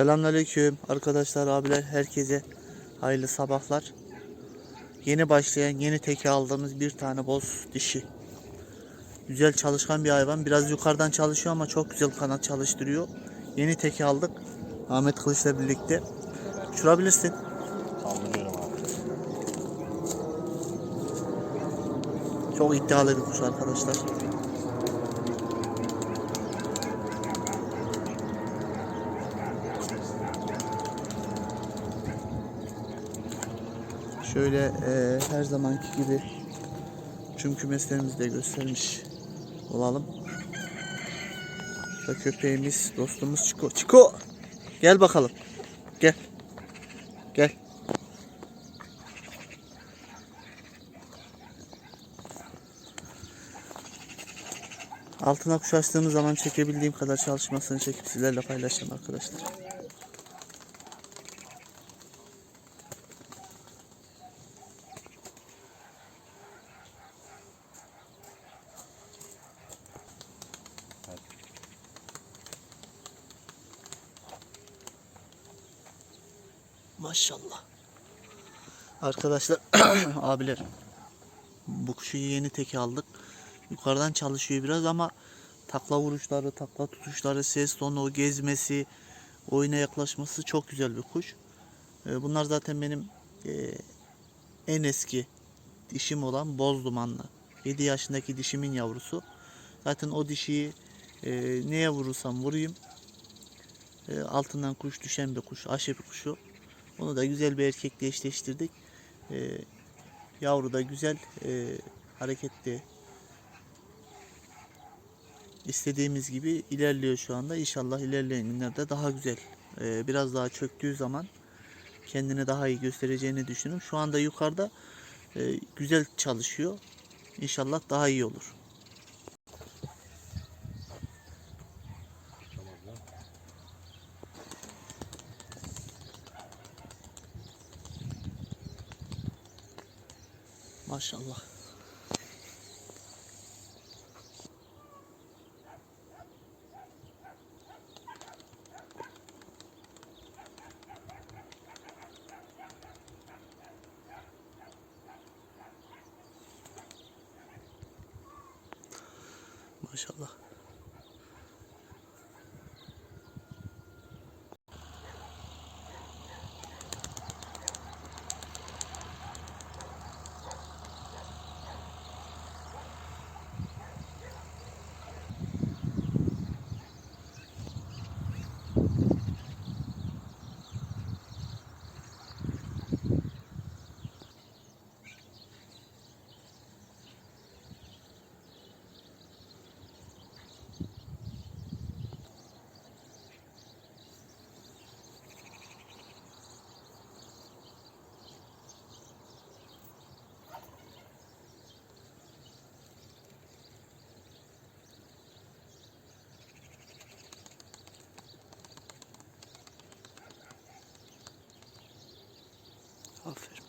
Selamünaleyküm arkadaşlar, abiler, herkese hayırlı sabahlar. Yeni başlayan, yeni teke aldığımız bir tane boz dişi. Güzel çalışkan bir hayvan. Biraz yukarıdan çalışıyor ama çok güzel kanat çalıştırıyor. Yeni teke aldık. Ahmet Kılıç'la birlikte. Uçurabilirsin. Kaldırıyorum abi. Çok iddialı bir kuş arkadaşlar. Şöyle e, her zamanki gibi tüm kümeslerimizi de göstermiş olalım. Şurada köpeğimiz, dostumuz Çiko. Çiko! Gel bakalım. Gel. Gel. Altına kuş açtığımız zaman çekebildiğim kadar çalışmasını çekip sizlerle paylaşacağım arkadaşlar. Maşallah. Arkadaşlar abiler bu kuşu yeni teke aldık. Yukarıdan çalışıyor biraz ama takla vuruşları, takla tutuşları, ses tonu, gezmesi, oyuna yaklaşması çok güzel bir kuş. Ee, Bunlar zaten benim e, en eski dişim olan boz dumanlı. 7 yaşındaki dişimin yavrusu. Zaten o dişiyi e, neye vurursam vurayım e, altından kuş düşen bir kuş, aşı bir kuşu. Onu da güzel bir erkekle eşleştirdik. E, yavru da güzel, e, hareketli, istediğimiz gibi ilerliyor şu anda. İnşallah ilerleyen günlerde daha güzel, e, biraz daha çöktüğü zaman kendini daha iyi göstereceğini düşünüyorum. Şu anda yukarıda e, güzel çalışıyor. İnşallah daha iyi olur. Maşallah. Maşallah. Aferin.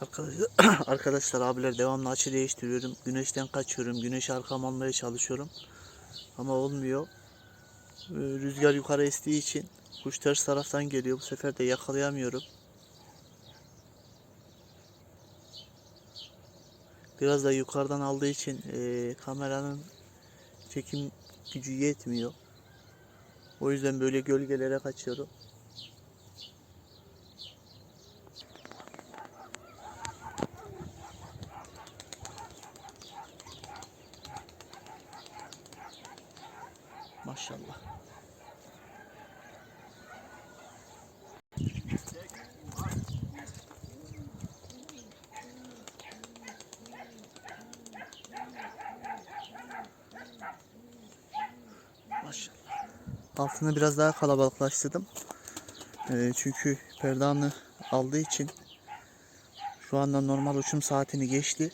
Arkadaşlar, arkadaşlar abiler devamlı açı değiştiriyorum. Güneşten kaçıyorum. Güneşi arkam almaya çalışıyorum. Ama olmuyor. Ee, Rüzgar yukarı estiği için kuş ters taraftan geliyor. Bu sefer de yakalayamıyorum. Biraz da yukarıdan aldığı için eee, kameranın çekim gücü yetmiyor. O yüzden böyle gölgelere kaçıyorum. Maşallah. Maşallah. Altını biraz daha kalabalıklaştırdım. Ee, çünkü perdanı aldığı için şu anda normal uçum saatini geçti.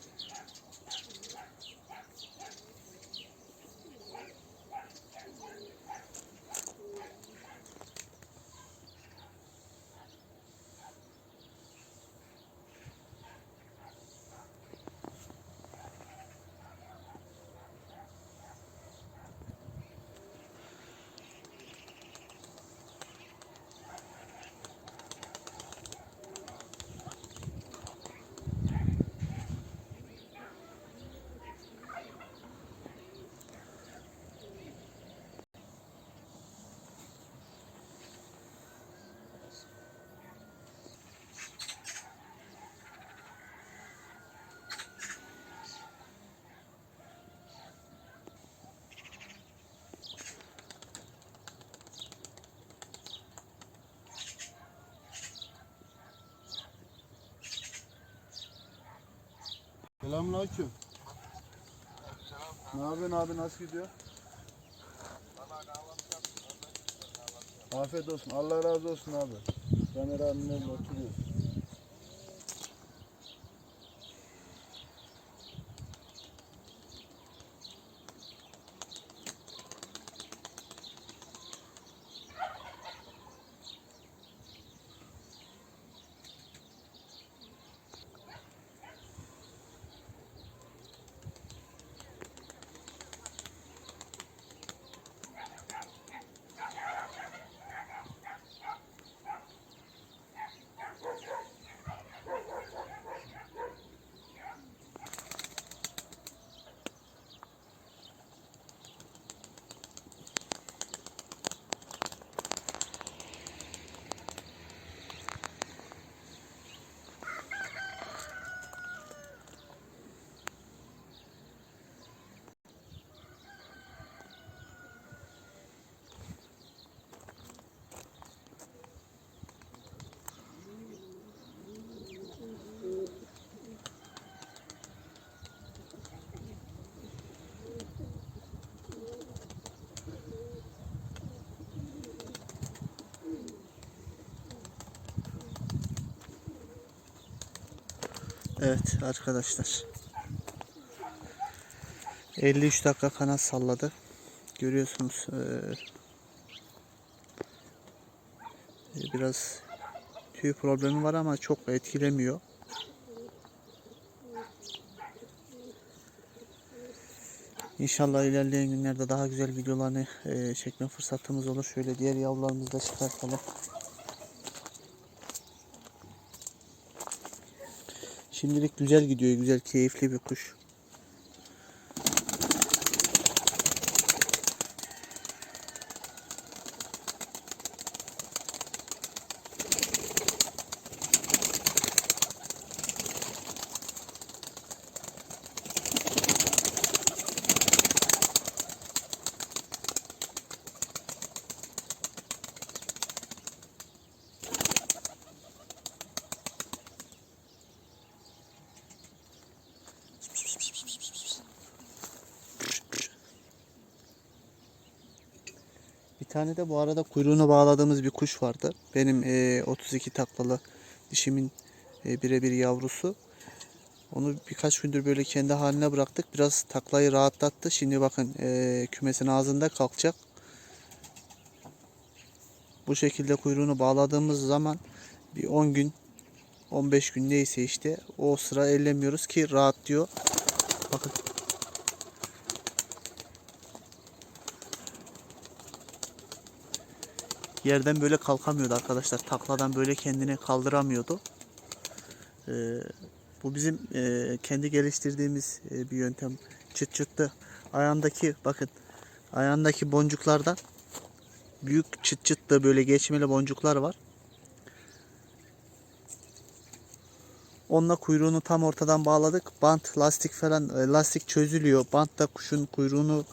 Selamünaleyküm. Ne yapıyorsun abi nasıl gidiyor? Afiyet olsun. Allah razı olsun abi. Caner abimle oturuyoruz. Evet arkadaşlar. 53 dakika kanat salladı. Görüyorsunuz eee, e, biraz tüy problemi var ama çok etkilemiyor. İnşallah ilerleyen günlerde daha güzel videolarını eee, çekme fırsatımız olur. Şöyle diğer yavrularımızı da çıkartalım. Şimdilik güzel gidiyor. Güzel, keyifli bir kuş. Tane de bu arada kuyruğunu bağladığımız bir kuş vardı. Benim eee, 32 taklalı dişimin eee, birebir yavrusu. Onu birkaç gündür böyle kendi haline bıraktık. Biraz taklayı rahatlattı. Şimdi bakın eee, kümesin ağzında kalkacak. Bu şekilde kuyruğunu bağladığımız zaman bir 10 gün 15 gün neyse işte o sıra ellemiyoruz ki rahat diyor. Bakın yerden böyle kalkamıyordu arkadaşlar. Takladan böyle kendini kaldıramıyordu. Ee, bu bizim e, kendi geliştirdiğimiz e, bir yöntem. Çıt çıttı. Ayağındaki bakın ayağındaki boncuklardan büyük çıt çıtlı böyle geçmeli boncuklar var. Onunla kuyruğunu tam ortadan bağladık. Bant, lastik falan e, lastik çözülüyor. Bant da kuşun kuyruğunu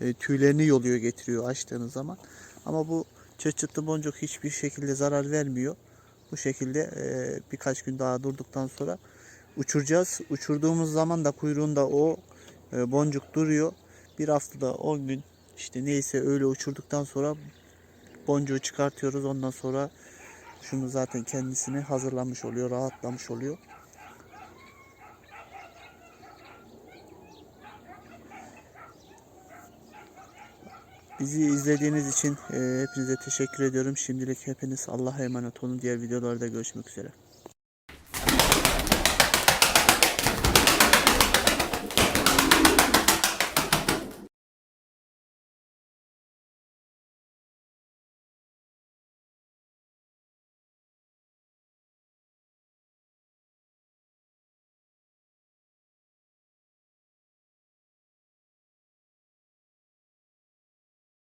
e, tüylerini yoluyor getiriyor açtığınız zaman. Ama bu çıt çıtlı boncuk hiçbir şekilde zarar vermiyor. Bu şekilde e, birkaç gün daha durduktan sonra uçuracağız. Uçurduğumuz zaman da kuyruğunda o e, boncuk duruyor. Bir haftada 10 gün işte neyse öyle uçurduktan sonra boncuğu çıkartıyoruz. Ondan sonra şunu zaten kendisini hazırlamış oluyor, rahatlamış oluyor. Bizi izlediğiniz için hepinize teşekkür ediyorum. Şimdilik hepiniz Allah'a emanet olun. Diğer videolarda görüşmek üzere.